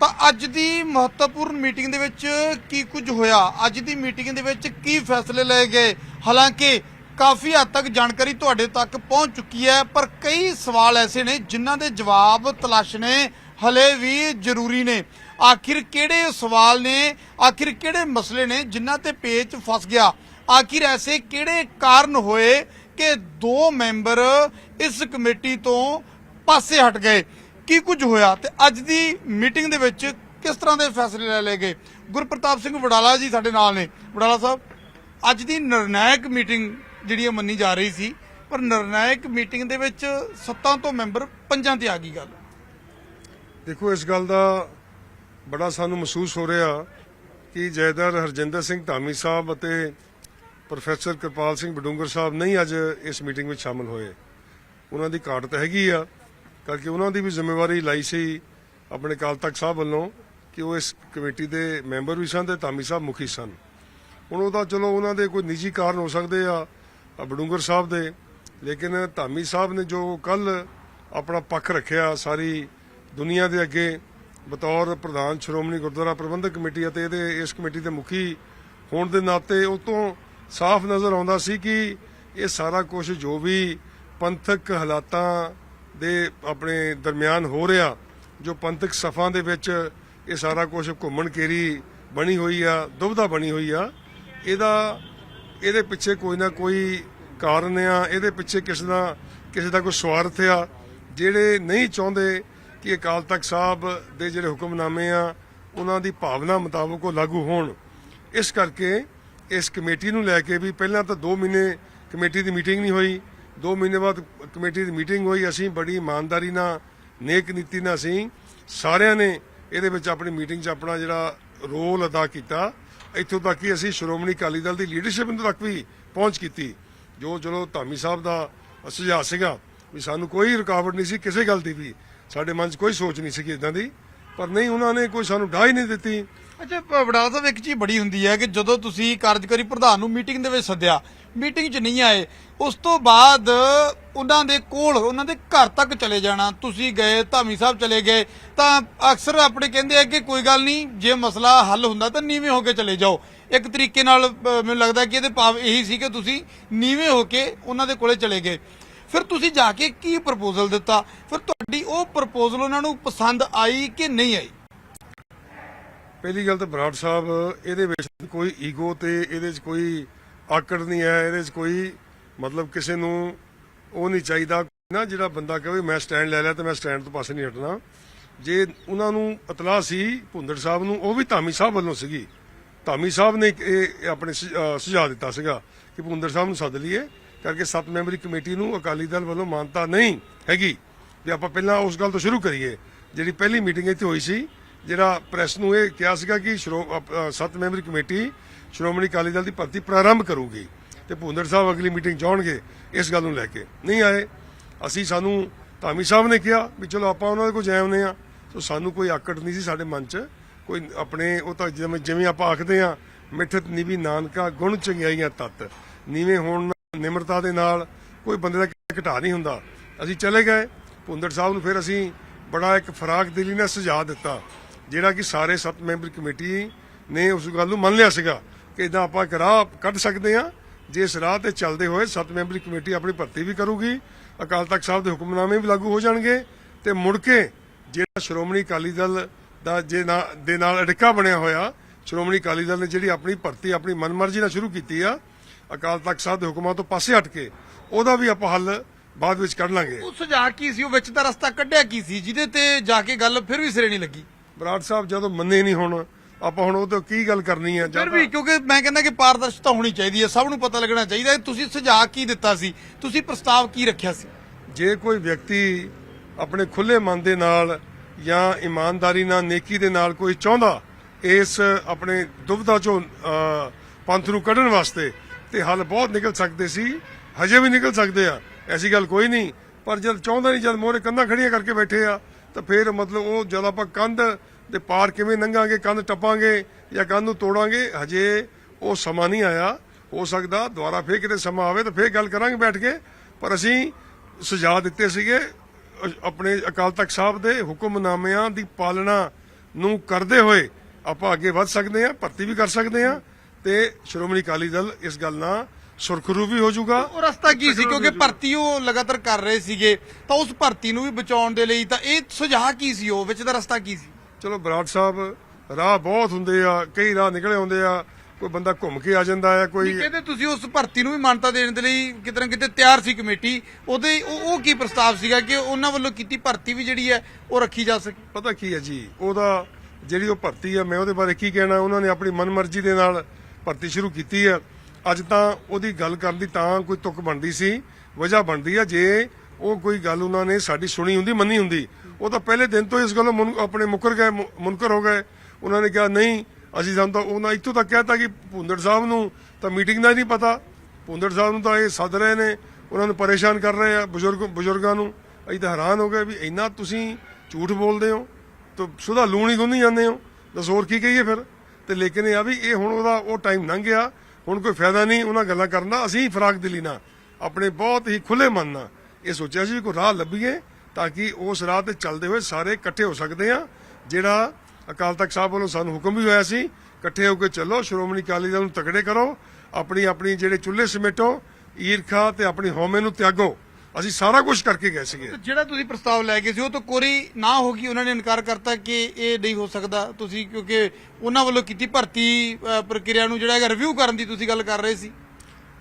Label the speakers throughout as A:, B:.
A: ਤਾਂ ਅੱਜ ਦੀ ਮਹੱਤਵਪੂਰਨ ਮੀਟਿੰਗ ਦੇ ਵਿੱਚ ਕੀ ਕੁਝ ਹੋਇਆ? ਅੱਜ ਦੀ ਮੀਟਿੰਗ ਦੇ ਵਿੱਚ ਕੀ ਫੈਸਲੇ ਲਏ ਗਏ? ਹਾਲਾਂਕਿ ਕਾਫੀ ਹੱਦ ਤੱਕ ਜਾਣਕਾਰੀ ਤੁਹਾਡੇ ਤੱਕ ਪਹੁੰਚ ਚੁੱਕੀ ਹੈ, ਪਰ ਕਈ ਸਵਾਲ ਐਸੇ ਨੇ ਜਿਨ੍ਹਾਂ ਦੇ ਜਵਾਬ ਤਲਾਸ਼ਣੇ ਹਲੇ ਵੀ ਜ਼ਰੂਰੀ ਨੇ। ਆਖਿਰ ਕਿਹੜੇ ਸਵਾਲ ਨੇ? ਆਖਿਰ ਕਿਹੜੇ ਮਸਲੇ ਨੇ ਜਿਨ੍ਹਾਂ ਤੇ ਪੇਚ ਫਸ ਗਿਆ? ਆਖਿਰ ਐਸੇ ਕਿਹੜੇ ਕਾਰਨ ਹੋਏ ਕਿ ਦੋ ਮੈਂਬਰ ਇਸ ਕਮੇਟੀ ਤੋਂ ਪਾਸੇ ਹਟ ਗਏ? ਕੀ ਕੁਝ ਹੋਇਆ ਤੇ ਅੱਜ ਦੀ ਮੀਟਿੰਗ ਦੇ ਵਿੱਚ ਕਿਸ ਤਰ੍ਹਾਂ ਦੇ ਫੈਸਲੇ ਲੈ ਲਏ ਗਏ? ਗੁਰਪ੍ਰਤਾਪ ਸਿੰਘ ਵਡਾਲਾ ਜੀ ਸਾਡੇ ਨਾਲ ਨੇ। ਵਡਾਲਾ ਸਾਹਿਬ, ਅੱਜ ਦੀ ਨਿਰਣਾਇਕ ਮੀਟਿੰਗ ਜਿਹੜੀ ਇਹ ਮੰਨੀ ਜਾ ਰਹੀ ਸੀ, ਪਰ ਨਿਰਣਾਇਕ ਮੀਟਿੰਗ ਦੇ ਵਿੱਚ ਸੱਤਾਂ ਤੋਂ ਮੈਂਬਰ ਪੰਜਾਂ ਤੇ ਆ ਗਈ ਗੱਲ।
B: ਦੇਖੋ, ਇਸ ਗੱਲ ਦਾ ਬੜਾ ਸਾਨੂੰ ਮਹਿਸੂਸ ਹੋ ਰਿਹਾ ਕਿ ਜੈਦਰ ਹਰਜਿੰਦਰ ਸਿੰਘ ਧਾਮੀ ਸਾਹਿਬ ਅਤੇ ਪ੍ਰੋਫੈਸਰ ਕਿਰਪਾਲ ਸਿੰਘ ਬਡੂੰਗਰ ਸਾਹਿਬ ਨਹੀਂ ਅੱਜ ਇਸ ਮੀਟਿੰਗ ਵਿੱਚ ਸ਼ਾਮਲ ਹੋਏ। ਉਹਨਾਂ ਦੀ ਘਾਟ ਤਾਂ ਹੈਗੀ ਆ ਕਰਕੇ ਉਹਨਾਂ ਦੀ ਵੀ ਜ਼ਿੰਮੇਵਾਰੀ ਲਈ ਸੀ ਆਪਣੇ ਅਕਾਲ ਤਖਤ ਸਾਹਿਬ ਵੱਲੋਂ ਕਿ ਉਹ ਇਸ ਕਮੇਟੀ ਦੇ ਮੈਂਬਰ ਵੀ ਸਨ ਤੇ ਧਾਮੀ ਸਾਹਿਬ ਮੁਖੀ ਸਨ। ਹੁਣ ਉਹਦਾ ਚਲੋ ਉਹਨਾਂ ਦੇ ਕੋਈ ਨਿੱਜੀ ਕਾਰਨ ਹੋ ਸਕਦੇ ਆ ਆ ਬਡੂੰਗਰ ਸਾਹਿਬ ਦੇ, ਲੇਕਿਨ ਧਾਮੀ ਸਾਹਿਬ ਨੇ ਜੋ ਕੱਲ ਆਪਣਾ ਪੱਖ ਰੱਖਿਆ ਸਾਰੀ ਦੁਨੀਆ ਦੇ ਅੱਗੇ, ਬਤੌਰ ਪ੍ਰਧਾਨ ਸ਼੍ਰੋਮਣੀ ਗੁਰਦੁਆਰਾ ਪ੍ਰਬੰਧਕ ਕਮੇਟੀ ਅਤੇ ਇਹਦੇ ਇਸ ਕਮੇਟੀ ਦੇ ਮੁਖੀ ਹੋਣ ਦੇ ਨਾਤੇ ਉਹ ਤੋਂ ਸਾਫ਼ ਨਜ਼ਰ ਆਉਂਦਾ ਸੀ ਕਿ ਇਹ ਸਾਰਾ ਕੁਝ ਜੋ ਵੀ ਪੰਥਕ ਹਾਲਾਤਾਂ ਦੇ ਆਪਣੇ ਦਰਮਿਆਨ ਹੋ ਰਿਹਾ, ਜੋ ਪੰਥਕ ਸਫਾਂ ਦੇ ਵਿੱਚ ਇਹ ਸਾਰਾ ਕੁਝ ਘੁੰਮਣ ਕੇਰੀ ਬਣੀ ਹੋਈ ਆ ਦੁਬਧਾ ਬਣੀ ਹੋਈ ਆ, ਇਹਦਾ, ਇਹਦੇ ਪਿੱਛੇ ਕੋਈ ਨਾ ਕੋਈ ਕਾਰਨ ਆ, ਇਹਦੇ ਪਿੱਛੇ ਕਿਸੇ ਦਾ ਕਿਸੇ ਦਾ ਕੋਈ ਸਵਾਰਥ ਆ, ਜਿਹੜੇ ਨਹੀਂ ਚਾਹੁੰਦੇ ਕਿ ਅਕਾਲ ਤਖਤ ਸਾਹਿਬ ਦੇ ਜਿਹੜੇ ਹੁਕਮਨਾਮੇ ਆ, ਉਹਨਾਂ ਦੀ ਭਾਵਨਾ ਮੁਤਾਬਕ ਉਹ ਲਾਗੂ ਹੋਣ। ਇਸ ਕਰਕੇ ਇਸ ਕਮੇਟੀ ਨੂੰ ਲੈ ਕੇ ਵੀ ਪਹਿਲਾਂ ਤਾਂ 2 ਮਹੀਨੇ ਕਮੇਟੀ ਦੀ ਮੀਟਿੰਗ ਨਹੀਂ ਹੋਈ 2 ਮਹੀਨੇ ਬਾਅਦ ਕਮੇਟੀ ਦੀ ਮੀਟਿੰਗ ਹੋਈ, ਅਸੀਂ ਬੜੀ ਇਮਾਨਦਾਰੀ ਨਾਲ, ਨੇਕ ਨੀਤੀ ਨਾਲ ਅਸੀਂ ਸਾਰਿਆਂ ਨੇ ਇਹਦੇ ਵਿੱਚ ਆਪਣੀ ਮੀਟਿੰਗ 'ਚ ਆਪਣਾ ਜਿਹੜਾ ਰੋਲ ਅਦਾ ਕੀਤਾ। ਇੱਥੋਂ ਤੱਕ ਕਿ ਅਸੀਂ ਸ਼੍ਰੋਮਣੀ ਅਕਾਲੀ ਦਲ ਦੀ ਲੀਡਰਸ਼ਿਪ ਤੱਕ ਵੀ ਪਹੁੰਚ ਕੀਤੀ। ਜੋ ਚਲੋ ਧਾਮੀ ਸਾਹਿਬ ਦਾ ਸੁਝਾਅ ਸੀਗਾ ਵੀ ਸਾਨੂੰ ਕੋਈ ਰੁਕਾਵਟ ਨਹੀਂ ਸੀ, ਕਿਸੇ ਗੱਲ ਦੀ ਵੀ। ਸਾਡੇ ਮਨ 'ਚ ਕੋਈ ਸੋਚ ਨਹੀਂ ਸੀਗੀ ਇਦਾਂ ਦੀ। ਪਰ ਨਹੀਂ, ਉਹਨਾਂ ਨੇ ਕੋਈ ਸਾਨੂੰ ਡਾਹ ਹੀ ਨਹੀਂ ਦਿੱਤੀ।
A: ਅੱਛਾ ਪ- ਵਡਾਲਾ ਸਾਹਿਬ, ਇੱਕ ਚੀਜ਼ ਬੜੀ ਹੁੰਦੀ ਹੈ ਕਿ ਜਦੋਂ ਤੁਸੀਂ ਕਾਰਜਕਾਰੀ ਪ੍ਰਧਾਨ ਨੂੰ ਮੀਟਿੰਗ ਦੇ ਵਿੱਚ ਸੱਦਿਆ, ਮੀਟਿੰਗ 'ਚ ਨਹੀਂ ਆਏ, ਉਸ ਤੋਂ ਬਾਅਦ ਉਹਨਾਂ ਦੇ ਕੋਲ, ਉਹਨਾਂ ਦੇ ਘਰ ਤੱਕ ਚਲੇ ਜਾਣਾ, ਤੁਸੀਂ ਗਏ, ਧਾਮੀ ਸਾਹਿਬ ਚਲੇ ਗਏ, ਤਾਂ ਅਕਸਰ ਆਪਣੇ ਕਹਿੰਦੇ ਆ ਕਿ ਕੋਈ ਗੱਲ ਨਹੀਂ, ਜੇ ਮਸਲਾ ਹੱਲ ਹੁੰਦਾ ਤਾਂ ਨੀਵੇਂ ਹੋ ਕੇ ਚਲੇ ਜਾਓ। ਇੱਕ ਤਰੀਕੇ ਨਾਲ ਮੈਨੂੰ ਲੱਗਦਾ ਕਿ ਇਹਦੇ ਭਾਵ ਇਹੀ ਸੀ ਕਿ ਤੁਸੀਂ ਨੀਵੇਂ ਹੋ ਕੇ ਉਹਨਾਂ ਦੇ ਕੋਲੇ ਚਲੇ ਗਏ। ਫਿਰ ਤੁਸੀਂ ਜਾ ਕੇ ਕੀ ਪ੍ਰਪੋਜ਼ਲ ਦਿੱਤਾ? ਫਿਰ ਤੁਹਾਡੀ ਉਹ ਪ੍ਰਪੋਜ਼ਲ ਉਹਨਾਂ ਨੂੰ ਪਸੰਦ ਆਈ ਕਿ ਨਹੀਂ ਆਈ?
B: ਪਹਿਲੀ ਗੱਲ ਤਾਂ ਬਰਾੜ ਸਾਹਿਬ, ਇਹਦੇ ਵਿੱਚ ਕੋਈ ਈਗੋ ਤੇ ਇਹਦੇ 'ਚ ਕੋਈ ਆਕੜ ਨਹੀਂ ਹੈ, ਇਹਦੇ 'ਚ ਕੋਈ ਮਤਲਬ ਕਿਸੇ ਨੂੰ ਉਹ ਨਹੀਂ ਚਾਹੀਦਾ ਨਾ ਜਿਹੜਾ ਬੰਦਾ ਕਹੇ ਮੈਂ ਸਟੈਂਡ ਲੈ ਲਿਆ ਤੇ ਮੈਂ ਸਟੈਂਡ ਤੋਂ ਪਾਸੇ ਨਹੀਂ ਹਟਣਾ। ਜੇ ਉਹਨਾਂ ਨੂੰ ਇਤਲਾਹ ਸੀ ਭੁੰਦੜ ਸਾਹਿਬ ਨੂੰ, ਉਹ ਵੀ ਧਾਮੀ ਸਾਹਿਬ ਵੱਲੋਂ ਸੀਗੀ। ਧਾਮੀ ਸਾਹਿਬ ਨੇ ਇਹ ਆਪਣੇ ਸੁ- ਸੁਝਾਅ ਦਿੱਤਾ ਸੀਗਾ ਕਿ ਭੁੰਦੜ ਸਾਹਿਬ ਨੂੰ ਸੱਦ ਲਈਏ, ਕਰਕੇ ਸੱਤ ਮੈਂਬਰੀ ਕਮੇਟੀ ਨੂੰ ਅਕਾਲੀ ਦਲ ਵੱਲੋਂ ਮਾਨਤਾ ਨਹੀਂ ਹੈਗੀ। ਵੀ ਆਪਾਂ ਪਹਿਲਾਂ ਉਸ ਗੱਲ ਤੋਂ ਸ਼ੁਰੂ ਕਰੀਏ, ਜਿਹੜੀ ਪਹਿਲੀ ਮੀਟਿੰਗ ਇੱਥੇ ਹੋਈ ਸੀ ਜਿਹੜਾ ਪ੍ਰੈਸ ਨੂੰ ਇਹ ਕਿਹਾ ਸੀਗਾ ਕਿ ਸ਼੍ਰੋ- ਅਪ- ਸੱਤ ਮੈਂਬਰੀ ਕਮੇਟੀ ਸ਼੍ਰੋਮਣੀ ਅਕਾਲੀ ਦਲ ਦੀ ਭਰਤੀ ਪ੍ਰਾਰੰਭ ਕਰੂਗੀ ਤੇ ਭੁੰਦੜ ਸਾਹਿਬ ਅਗਲੀ ਮੀਟਿੰਗ ਜਾਣਗੇ ਇਸ ਗੱਲ ਨੂੰ ਲੈ ਕੇ। ਨਹੀਂ ਆਏ। ਅਸੀਂ ਸਾਨੂੰ ਧਾਮੀ ਸਾਹਿਬ ਨੇ ਕਿਹਾ ਵੀ ਚਲੋ ਆਪਾਂ ਉਹਨਾਂ ਦੇ ਕੋਲ ਜਾਏ ਆ ਸੋ ਸਾਨੂੰ ਕੋਈ ਆਕੜ ਨਹੀਂ ਸੀ ਸਾਡੇ ਮਨ 'ਚ। ਕੋਈ ਆਪਣੇ ਉਹ ਤਾਂ ਜਿਵੇਂ ਜਿਵੇਂ ਆਪਾਂ ਆਖਦੇ ਆ ਮਿੱਠਤ ਨੀਵੀ ਨਾਨਕਾ ਗੁਣ ਚੰਗਿਆਈਆਂ ਤਤ। ਨੀਵੇਂ ਹੋਣ ਨਾਲ, ਨਿਮਰਤਾ ਦੇ ਨਾਲ ਕੋਈ ਬੰਦੇ ਦਾ ਘਟਾ ਨਹੀਂ ਹੁੰਦਾ। ਅਸੀਂ ਚਲੇ ਗਏ। ਭੁੰਦੜ ਸਾਹਿਬ ਨੂੰ ਫਿਰ ਅਸੀਂ ਬੜਾ ਇੱਕ ਫਰਾਕ ਦਿਲੀ ਨਾਲ ਸੁਝਾਅ ਦਿੱਤਾ। ਜਿਹੜਾ ਕਿ ਸਾਰੇ ਸੱਤ ਮੈਂਬਰ ਕਮੇਟੀ ਨੇ ਉਸ ਗੱਲ ਨੂੰ ਮੰਨ ਲਿਆ ਸੀਗਾ ਕਿ ਇਦਾਂ ਆਪਾਂ ਇੱਕ ਰਾਹ ਕੱਢ ਸਕਦੇ ਆ ਜੇ ਇਸ ਰਾਹ ਤੇ ਚੱਲਦੇ ਹੋਏ ਸੱਤ ਮੈਂਬਰੀ ਕਮੇਟੀ ਆਪਣੀ ਭਰਤੀ ਵੀ ਕਰੂਗੀ, ਅਕਾਲ ਤਖਤ ਸਾਹਿਬ ਦੇ ਹੁਕਮਨਾਮੇ ਵੀ ਲਾਗੂ ਹੋ ਜਾਣਗੇ ਤੇ ਮੁੜ ਕੇ ਜਿਹੜਾ ਸ਼੍ਰੋਮਣੀ ਅਕਾਲੀ ਦਲ ਦਾ ਜੇ ਦੇ ਨਾਲ ਅੜਿੱਕਾ ਬਣਿਆ ਹੋਇਆ, ਸ਼੍ਰੋਮਣੀ ਅਕਾਲੀ ਦਲ ਨੇ ਜਿਹੜੀ ਆਪਣੀ ਭਰਤੀ, ਆਪਣੀ ਮਨਮਰਜ਼ੀ ਨਾਲ ਸ਼ੁਰੂ ਕੀਤੀ ਆ, ਅਕਾਲ ਤਖਤ ਸਾਹਿਬ ਦੇ ਹੁਕਮਾਂ ਤੋਂ ਪਾਸੇ ਹਟ ਕੇ ਉਹਦਾ ਵੀ ਆਪਾਂ ਹੱਲ ਬਾਅਦ ਵਿੱਚ ਕੱਢ ਲਾਂਗੇ।
A: ਉਹ ਸੁਝਾਅ ਕੀ ਸੀ? ਉਹ ਵਿੱਚ ਦਾ ਰਸਤਾ ਕੱਢਿਆ ਕੀ ਸੀ? ਜਿਹਦੇ ਤੇ ਜਾ ਕੇ ਗੱਲ ਫਿਰ ਵੀ ਸਿਰੇ ਨਹੀਂ ਲੱਗੀ।
B: ਬਰਾੜ ਸਾਹਿਬ ਜਦੋਂ ਮੰਨੇ ਨਹੀਂ ਹੁਣ ਆਪਾਂ ਹੁਣ ਉਹ ਤੋਂ ਕੀ ਗੱਲ ਕਰਨੀ ਆ? ਜਾਂ
A: ਫਿਰ ਵੀ ਕਿਉਂਕਿ ਮੈਂ ਕਹਿੰਦਾ ਕਿ ਪਾਰਦਰਸ਼ਤਾ ਹੋਣੀ ਚਾਹੀਦੀ ਹੈ ਸਭ ਨੂੰ ਪਤਾ ਲੱਗਣਾ ਚਾਹੀਦਾ ਹੈ। ਤੁਸੀਂ ਸੁਝਾਅ ਕੀ ਦਿੱਤਾ ਸੀ? ਤੁਸੀਂ ਪ੍ਰਸਤਾਵ ਕੀ ਰੱਖਿਆ ਸੀ?
B: ਜੇ ਕੋਈ ਵਿਅਕਤੀ ਆਪਣੇ ਖੁੱਲੇ ਮਨ ਦੇ ਨਾਲ ਜਾਂ ਇਮਾਨਦਾਰੀ ਨਾਲ ਨੇਕੀ ਦੇ ਨਾਲ ਕੋਈ ਚਾਹੁੰਦਾ ਇਸ ਆਪਣੇ ਦੁਬਦਾ ਚੋਂ ਅਹ, ਪੰਥ ਨੂੰ ਕੱਢਣ ਵਾਸਤੇ ਤੇ ਹੱਲ ਬਹੁਤ ਨਿਕਲ ਸਕਦੇ ਸੀ ਹਜੇ ਵੀ ਨਿਕਲ ਸਕਦੇ ਆ ਐਸੀ ਗੱਲ ਕੋਈ ਨਹੀਂ। ਪਰ ਜਦ ਚਾਹੁੰਦਾ ਨਹੀਂ ਜਦ ਮੋਰੇ ਕੰਧਾਂ ਖੜੀਆਂ ਕਰਕੇ ਬੈਠੇ ਆ ਤਾਂ ਫਿਰ ਮਤਲਬ ਉਹ ਜਦ ਆਪਾਂ ਕੰਧ ਦੇ ਪਾਰ ਕਿਵੇਂ ਲੰਘਾਂਗੇ ਕੰਧ ਟੱਪਾਂਗੇ ਜਾਂ ਕੰਧ ਨੂੰ ਤੋੜਾਂਗੇ ਹਜੇ ਉਹ ਸਮਾਂ ਨਹੀਂ ਆਇਆ। ਹੋ ਸਕਦਾ ਦੁਬਾਰਾ ਫੇਰ ਕਿਤੇ ਸਮਾਂ ਆਵੇ ਤਾਂ ਫੇਰ ਗੱਲ ਕਰਾਂਗੇ ਬੈਠ ਕੇ। ਪਰ ਅਸੀਂ ਸੁਝਾਅ ਦਿੱਤੇ ਸੀਗੇ ਆਪਣੇ ਅਕਾਲ ਤਖਤ ਸਾਹਿਬ ਦੇ ਹੁਕਮਨਾਮਿਆਂ ਦੀ ਪਾਲਣਾ ਨੂੰ ਕਰਦੇ ਹੋਏ ਆਪਾਂ ਅੱਗੇ ਵੱਧ ਸਕਦੇ ਹਾਂ ਭਰਤੀ ਵੀ ਕਰ ਸਕਦੇ ਹਾਂ ਤੇ ਸ਼੍ਰੋਮਣੀ ਅਕਾਲੀ ਦਲ ਇਸ ਗੱਲ ਨਾਲ ਸੁਰਖਰੂ ਵੀ ਹੋ ਜਾਊਗਾ।
A: ਉਹ ਰਸਤਾ ਕੀ ਸੀ? ਕਿਉਂਕਿ ਭਰਤੀ ਉਹ ਲਗਾਤਾਰ ਕਰ ਰਹੇ ਸੀਗੇ ਤਾਂ ਉਸ ਭਰਤੀ ਨੂੰ ਵੀ ਬਚਾਉਣ ਦੇ ਲਈ ਤਾਂ ਇਹ ਸੁਝਾਅ ਕੀ ਸੀ ਉਹ? ਵਿੱਚ ਦਾ ਰਸਤਾ ਕੀ ਸੀ?
B: ਚਲੋ ਬਰਾੜ ਸਾਹਿਬ ਰਾਹ ਬਹੁਤ ਹੁੰਦੇ ਆ ਕਈ ਰਾਹ ਨਿਕਲੇ ਹੁੰਦੇ ਆ ਕੋਈ ਬੰਦਾ ਘੁੰਮ ਕੇ ਆ ਜਾਂਦਾ ਹੈ ਕੋਈ
A: ਕਹਿੰਦੇ ਤੁਸੀਂ ਉਸ ਭਰਤੀ ਨੂੰ ਵੀ ਮਾਨਤਾ ਦੇਣ ਦੇ ਲਈ ਕਿਤੇ ਨਾ ਕਿਤੇ ਤਿਆਰ ਸੀ ਕਮੇਟੀ। ਉਹਦੇ ਉਹ ਉਹ ਕੀ ਪ੍ਰਸਤਾਵ ਸੀਗਾ ਕਿ ਉਹਨਾਂ ਵੱਲੋਂ ਕੀਤੀ ਭਰਤੀ ਵੀ ਜਿਹੜੀ ਹੈ ਉਹ ਰੱਖੀ ਜਾ ਸਕੇ?
B: ਪਤਾ ਕੀ ਹੈ ਜੀ ਉਹਦਾ ਜਿਹੜੀ ਉਹ ਭਰਤੀ ਆ ਮੈਂ ਉਹਦੇ ਬਾਰੇ ਕੀ ਕਹਿਣਾ ਉਹਨਾਂ ਨੇ ਆਪਣੀ ਮਨਮਰਜ਼ੀ ਦੇ ਨਾਲ ਭਰਤੀ ਸ਼ੁਰੂ ਕੀਤੀ ਹੈ। ਅੱਜ ਤਾਂ ਉਹਦੀ ਗੱਲ ਕਰਨ ਦੀ ਤਾਂ ਕੋਈ ਤੁਕ ਬਣਦੀ ਸੀ ਵਜ੍ਹਾ ਬਣਦੀ ਆ ਜੇ ਉਹ ਕੋਈ ਗੱਲ ਉਹਨਾਂ ਨੇ ਸਾਡੀ ਸੁਣੀ ਹੁੰਦੀ ਮੰਨੀ ਹੁੰਦੀ ਉਹ ਤਾਂ ਪਹਿਲੇ ਦਿਨ ਤੋਂ ਇਸ ਗੱਲੋਂ ਮੁਨ- ਆਪਣੇ ਮੁਕਰ ਗਏ ਮੁਨਕਰ ਹੋ ਗਏ। ਉਹਨਾਂ ਨੇ ਕਿਹਾ, ਨਹੀਂ, ਅਸੀਂ ਸਾਨੂੰ ਤਾਂ ਉਹਨਾਂ ਇੱਥੋਂ ਤੱਕ ਕਹਿਤਾ ਕਿ ਭੁੰਦੜ ਸਾਹਿਬ ਨੂੰ ਤਾਂ ਮੀਟਿੰਗ ਦਾ ਹੀ ਨਹੀਂ ਪਤਾ। ਭੁੰਦੜ ਸਾਹਿਬ ਨੂੰ ਤਾਂ ਇਹ ਸੱਦ ਰਹੇ ਨੇ। ਉਹਨਾਂ ਨੂੰ ਪਰੇਸ਼ਾਨ ਕਰ ਰਹੇ ਆ ਬਜ਼ੁਰਗ ਬਜ਼ੁਰਗਾਂ ਨੂੰ। ਅਸੀਂ ਤਾਂ ਹੈਰਾਨ ਹੋ ਗਏ ਵੀ ਇੰਨਾ ਤੁਸੀਂ ਝੂਠ ਬੋਲਦੇ ਹੋ। ਤਾਂ ਸੁਦਾ ਲੂਣ ਹੀ ਗੁੰਨੀ ਜਾਂਦੇ ਹੋ। ਦੱਸ ਹੋਰ ਕੀ ਕਹੀਏ ਫਿਰ? ਤੇ ਲੇਕਿਨ ਇਹ ਆ ਵੀ ਇਹ ਹੁਣ ਉਹਦਾ ਉਹ ਟਾਈਮ ਲੰਘ ਗਿਆ। ਹੁਣ ਕੋਈ ਫਾਇਦਾ ਨਹੀਂ ਉਹਨਾਂ ਗੱਲਾਂ ਕਰਨ। ਦਾ ਅਸੀਂ ਫਰਾਕ ਦਿਲੀ ਨਾਲ ਆਪਣੇ ਬਹੁਤ ਹੀ ਖੁੱਲੇ ਮਨ ਨਾਲ ਇਹ ਸੋਚਿਆ ਸੀ ਵੀ ਕੋਈ ਰਾਹ ਲੱਭੀਏ। ਤਾਂ ਕਿ ਉਸ ਰਾਹ ਤੇ ਚੱਲਦੇ ਹੋਏ ਸਾਰੇ ਇਕੱਠੇ ਹੋ ਸਕਦੇ ਆ ਜਿਹੜਾ ਅਕਾਲ ਤਖਤ ਸਾਹਿਬ ਵੱਲੋਂ ਸਾਨੂੰ ਹੁਕਮ ਵੀ ਹੋਇਆ ਸੀ ਇਕੱਠੇ ਹੋ ਕੇ ਚੱਲੋ ਸ਼੍ਰੋਮਣੀ ਅਕਾਲੀ ਦਲ ਨੂੰ ਤਕੜੇ ਕਰੋ ਆਪਣੀ ਆਪਣੀ ਜਿਹੜੇ ਚੁੱਲ੍ਹੇ ਸਮੇਟੋ ਈਰਖਾ ਤੇ ਆਪਣੀ ਹਉਮੈ ਨੂੰ ਤਿਆਗੋ। ਅਸੀਂ ਸਾਰਾ ਕੁਝ ਕਰਕੇ ਗਏ ਸੀਗੇ।
A: ਜਿਹੜਾ ਤੁਸੀਂ ਪ੍ਰਸਤਾਵ ਲੈ ਕੇ ਸੀ ਉਹ ਤਾਂ ਕੋਰੀ ਨਾ ਹੋ ਗਈ ਉਹਨਾਂ ਨੇ ਇਨਕਾਰ ਕਰਤਾ ਕਿ ਇਹ ਨਹੀਂ ਹੋ ਸਕਦਾ। ਤੁਸੀਂ ਕਿਉਂਕਿ ਉਹਨਾਂ ਵੱਲੋਂ ਕੀਤੀ ਭਰਤੀ ਪ੍ਰਕਿਰਿਆ ਨੂੰ ਜਿਹੜਾ ਹੈਗਾ ਰਿਵਿਊ ਕਰਨ ਦੀ ਤੁਸੀਂ ਗੱਲ ਕਰ ਰਹੇ ਸੀ।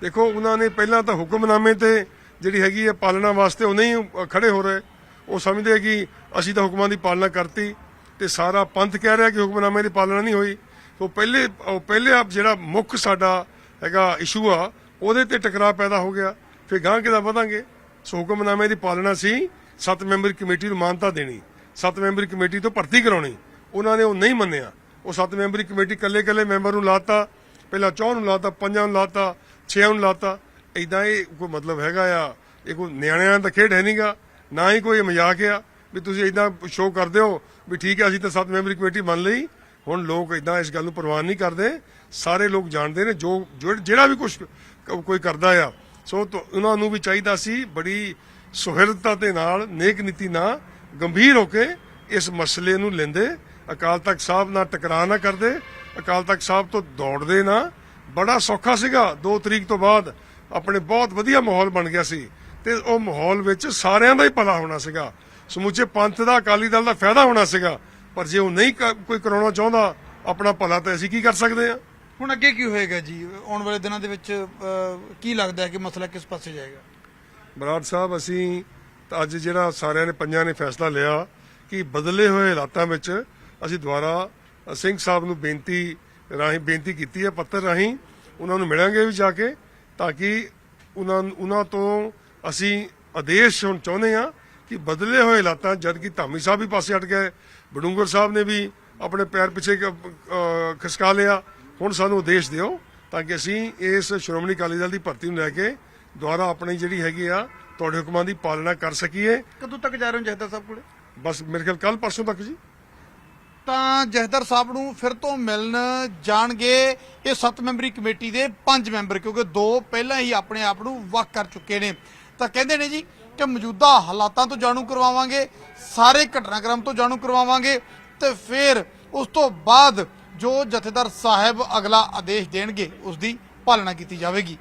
B: ਦੇਖੋ ਉਹਨਾਂ ਨੇ ਪਹਿਲਾਂ ਤਾਂ ਹੁਕਮਨਾਮੇ ਤੇ ਜਿਹੜੀ ਹੈਗੀ ਹੈ ਪਾਲਣਾ ਵਾਸਤੇ ਉਹ ਨਹੀਂ ਖੜੇ ਹੋ ਰਹੇ। ਉਹ ਸਮਝਦੇ ਕਿ ਅਸੀਂ ਤਾਂ ਹੁਕਮਾਂ ਦੀ ਪਾਲਣਾ ਕਰਤੀ ਤੇ ਸਾਰਾ ਪੰਥ ਕਹਿ ਰਿਹਾ ਕਿ ਹੁਕਮਨਾਮੇ ਦੀ ਪਾਲਣਾ ਨਹੀਂ ਹੋਈ। ਉਹ ਪਹਿਲੇ ਉਹ ਪਹਿਲੇ ਆਪ ਜਿਹੜਾ ਮੁੱਖ ਸਾਡਾ ਹੈਗਾ ਇਸ਼ੂ ਆ, ਉਹਦੇ ਤੇ ਟਕਰਾਅ ਪੈਦਾ ਹੋ ਗਿਆ। ਫਿਰ ਗਾਂ ਕਿਦਾ ਵਧਾਂਗੇ? ਸੋ ਹੁਕਮਨਾਮੇ ਦੀ ਪਾਲਣਾ ਸੀ ਸੱਤ ਮੈਂਬਰੀ ਕਮੇਟੀ ਨੂੰ ਮਾਨਤਾ ਦੇਣੀ। ਸੱਤ ਮੈਂਬਰੀ ਕਮੇਟੀ ਤੋਂ ਭਰਤੀ ਕਰਾਉਣੀ। ਉਹਨਾਂ ਨੇ ਉਹ ਨਹੀਂ ਮੰਨਿਆ। ਉਹ ਸੱਤ ਮੈਂਬਰੀ ਕਮੇਟੀ ਕੱਲੇ ਕੱਲੇ ਮੈਂਬਰ ਨੂੰ ਲਾਤਾ। ਪਹਿਲਾਂ ਚੌਂ ਨੂੰ ਲਾਤਾ ਪੰਜਾਂ ਨੂੰ ਲਾਤਾ, ਛੇਆਂ ਨੂੰ ਲਾਤਾ। ਇਦਾਂ ਇਹ ਕੋਈ ਮਤਲਬ ਹੈਗਾ ਆ? ਇਹ ਕੋਈ ਨਿਆਣਿਆਂ ਦਾ ਖੇਡ ਹੈ ਨਹੀਂਗਾ ਨਾ ਹੀ ਕੋਈ ਮਜ਼ਾਕ ਆ ਵੀ ਤੁਸੀਂ ਇਦਾਂ ਸ਼ੋਅ ਕਰਦੇ ਹੋ ਵੀ ਠੀਕ ਹੈ ਅਸੀਂ ਤਾਂ ਸੱਤ ਮੈਂਬਰੀ ਕਮੇਟੀ ਬਣ ਲਈ। ਹੁਣ ਲੋਕ ਇਦਾਂ ਇਸ ਗੱਲ ਨੂੰ ਪ੍ਰਵਾਨ ਨਹੀਂ ਕਰਦੇ। ਸਾਰੇ ਲੋਕ ਜਾਣਦੇ ਨੇ ਜੋ, ਜੋ- ਜਿਹੜਾ ਵੀ ਕੁਝ ਕੋਈ ਕਰਦਾ ਆ। ਸੋ ਉਹਨਾਂ ਨੂੰ ਵੀ ਚਾਹੀਦਾ ਸੀ ਬੜੀ ਸੁਹਿਰਦਤਾ ਦੇ ਨਾਲ, ਨੇਕ ਨੀਤੀ ਨਾਲ ਗੰਭੀਰ ਹੋ ਕੇ ਇਸ ਮਸਲੇ ਨੂੰ ਲੈਂਦੇ। ਅਕਾਲ ਤਖਤ ਸਾਹਿਬ ਨਾਲ ਟਕਰਾਅ ਨਾ ਕਰਦੇ। ਅਕਾਲ ਤਖਤ ਸਾਹਿਬ ਤੋਂ ਦੌੜਦੇ ਨਾ। ਬੜਾ ਸੌਖਾ ਸੀਗਾ। 2 ਤਰੀਕ ਤੋਂ ਬਾਅਦ ਆਪਣੇ ਬਹੁਤ ਵਧੀਆ ਮਾਹੌਲ ਬਣ ਗਿਆ ਸੀ। ਤੇ ਉਹ ਮਾਹੌਲ ਵਿੱਚ ਸਾਰਿਆਂ ਦਾ ਹੀ ਭਲਾ ਹੋਣਾ ਸੀਗਾ। ਸਮੁੱਚੇ ਪੰਥ ਦਾ ਅਕਾਲੀ ਦਲ ਦਾ ਫਾਇਦਾ ਹੋਣਾ ਸੀਗਾ। ਪਰ ਜੇ ਉਹ ਨਹੀਂ ਕੋਈ ਕਰਾਉਣਾ ਚਾਹੁੰਦਾ ਆਪਣਾ ਭਲਾ ਤਾਂ ਅਸੀਂ ਕੀ ਕਰ ਸਕਦੇ ਹਾਂ?
A: ਹੁਣ ਅੱਗੇ ਕੀ ਹੋਏਗਾ ਜੀ? ਆਉਣ ਵਾਲੇ ਦਿਨਾਂ ਦੇ ਵਿੱਚ ਕੀ ਲੱਗਦਾ ਹੈ ਕਿ ਮਸਲਾ ਕਿਸ ਪਾਸੇ ਜਾਏਗਾ?
B: ਬਰਾੜ ਸਾਹਿਬ ਅਸੀਂ ਅੱਜ ਜਿਹੜਾ ਸਾਰਿਆਂ ਨੇ ਪੰਜਾਂ ਨੇ ਫੈਸਲਾ ਲਿਆ ਕਿ ਬਦਲੇ ਹੋਏ ਹਾਲਾਤਾਂ ਵਿੱਚ ਅਸੀਂ ਦੁਬਾਰਾ ਸਿੰਘ ਸਾਹਿਬ ਨੂੰ ਬੇਨਤੀ ਰਾਹੀਂ ਬੇਨਤੀ ਕੀਤੀ ਹੈ ਪੱਤਰ ਰਾਹੀਂ ਉਹਨਾਂ ਨੂੰ ਮਿਲਾਂਗੇ ਵੀ ਜਾ ਕੇ ਤਾਂ ਕਿ ਉਹਨਾਂ ਉਹਨਾਂ ਤੋਂ ਅਸੀਂ ਆਦੇਸ਼ ਹੁਣ ਚਾਹੁੰਦੇ ਆ ਕਿ ਬਦਲੇ ਹੋਏ ਹਾਲਾਤਾਂ ਜਦ ਕਿ ਧਾਮੀ ਸਾਹਿਬ ਵੀ ਪਾਸੇ ਹਟ ਗਏ ਬਡੂੰਗਰ ਸਾਹਿਬ ਨੇ ਵੀ ਆਪਣੇ ਪੈਰ ਪਿੱਛੇ ਖਿਸਕਾ ਲਿਆ। ਹੁਣ ਸਾਨੂੰ ਆਦੇਸ਼ ਦਿਓ ਤਾਂ ਕਿ ਅਸੀਂ ਇਸ ਸ਼੍ਰੋਮਣੀ ਅਕਾਲੀ ਦਲ ਦੀ ਭਰਤੀ ਨੂੰ ਲੈ ਕੇ ਦੁਆਰਾ ਆਪਣੀ ਜਿਹੜੀ ਹੈਗੀ ਆ ਤੁਹਾਡੇ ਹੁਕਮਾਂ ਦੀ ਪਾਲਣਾ ਕਰ ਸਕੀਏ।
A: ਕਦੋਂ ਤੱਕ ਜਾ ਰਹੇ ਹੋ ਜਹਦਰ ਸਾਹਿਬ ਕੋਲੇ?
B: ਬਸ ਮੇਰੇ ਖਿਆਲ ਕੱਲ ਪਰਸੋਂ ਤੱਕ ਜੀ।
A: ਤਾਂ ਜਹਦਰ ਸਾਹਿਬ ਨੂੰ ਫਿਰ ਤੋਂ ਮਿਲਣ ਜਾਣਗੇ ਇਹ ਸੱਤ ਮੈਂਬਰੀ ਕਮੇਟੀ ਦੇ ਪੰਜ ਮੈਂਬਰ ਕਿਉਂਕਿ ਦੋ ਪਹਿਲਾਂ ਹੀ ਆਪਣੇ ਆਪ ਨੂੰ ਵੱਖ ਕਰ ਚੁੱਕੇ ਨੇ। ਤਾਂ ਕਹਿੰਦੇ ਨੇ ਜੀ ਕਿ ਮੌਜੂਦਾ ਹਾਲਾਤਾਂ ਤੋਂ ਜਾਣੂ ਕਰਵਾਵਾਂਗੇ, ਸਾਰੇ ਘਟਨਾਕ੍ਰਮ ਤੋਂ ਜਾਣੂ ਕਰਵਾਵਾਂਗੇ ਤੇ ਫਿਰ ਉਸ ਤੋਂ ਬਾਅਦ ਜੋ ਜਥੇਦਾਰ ਸਾਹਿਬ ਅਗਲਾ ਆਦੇਸ਼ ਦੇਣਗੇ, ਉਸ ਦੀ ਪਾਲਣਾ ਕੀਤੀ ਜਾਵੇਗੀ।